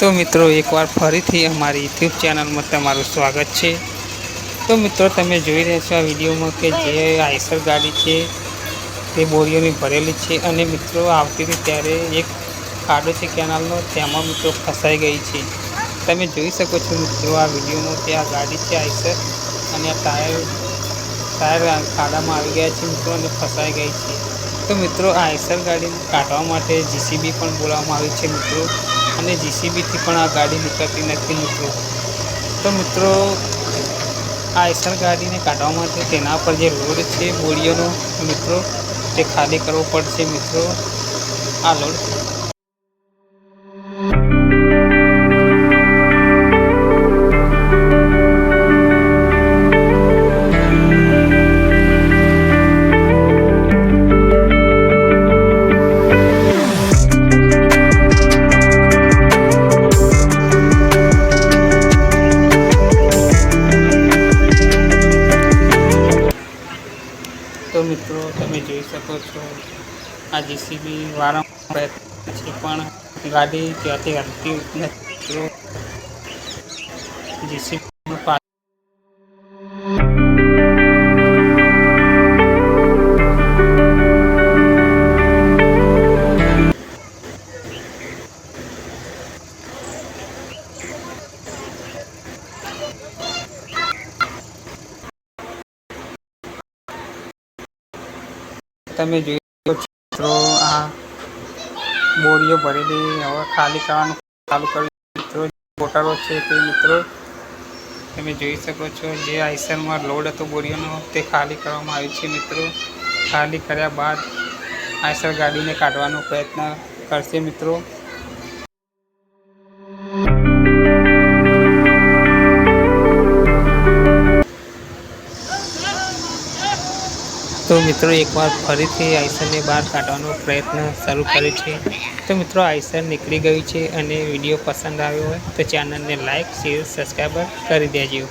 તો મિત્રો, એકવાર ફરીથી અમારી યુટ્યુબ ચેનલમાં તમારું સ્વાગત છે. તો મિત્રો, તમે જોઈ રહ્યા છો આ વિડીયોમાં કે જે આઈસર ગાડી છે, તે બોરીઓની ભરેલી છે અને મિત્રો, આવતી હતી ત્યારે એક ખાડો છે કેનાલનો, તેમાં મિત્રો ફસાઈ ગઈ છે. તમે જોઈ શકો છો મિત્રો, આ વિડીયોમાં કે આ ગાડી છે આઈસર અને આ ટાયર ટાયર ખાડામાં આવી ગયા છે મિત્રો અને ફસાઈ ગઈ છે. તો મિત્રો આ આઈસર ગાડીને કાઢવા માટે જીસીબી પણ બોલાવવામાં આવી છે મિત્રો. અને જીસીબીથી પણ આ ગાડી નીકળતી નથી મિત્રો. તો મિત્રો, આ આઈસર ગાડીને કાઢવા માટે તેના પર જે લોડ છે, બોરીઓનો મિત્રો, તે ખાલી કરવો પડશે મિત્રો. આ લોડ મિત્રો, તમે જોઈ શકો છો, આ જીસીબી વારંવાર પ્રયત્ન છે, પણ ગાડી ત્યાંથી હલતી નથી. મિત્રો જીસીબી તમે જોઈ શકો છો, આ બોરીઓ ભરેલી હવે ખાલી કરવાનું ચાલુ કર્યું. મિત્રો મોટરો છે તે મિત્રો, તમે જોઈ શકો છો, જે આઈસરમાં લોડ હતો બોરીઓનો, તે ખાલી કરવામાં આવ્યું છે મિત્રો. ખાલી કર્યા બાદ આઈસર ગાડીને કાઢવાનો પ્રયત્ન કરશે મિત્રો. તો મિત્રો એકવાર ફરીથી આઈસરને બહાર કાઢવાનો પ્રયત્ન શરૂ કર્યો છે. તો મિત્રો આઈસર નીકળી ગયું છે અને વીડિયો પસંદ આવ્યો હોય તો ચેનલને લાઇક શેર સબસ્ક્રાઈબર કરી દેજો.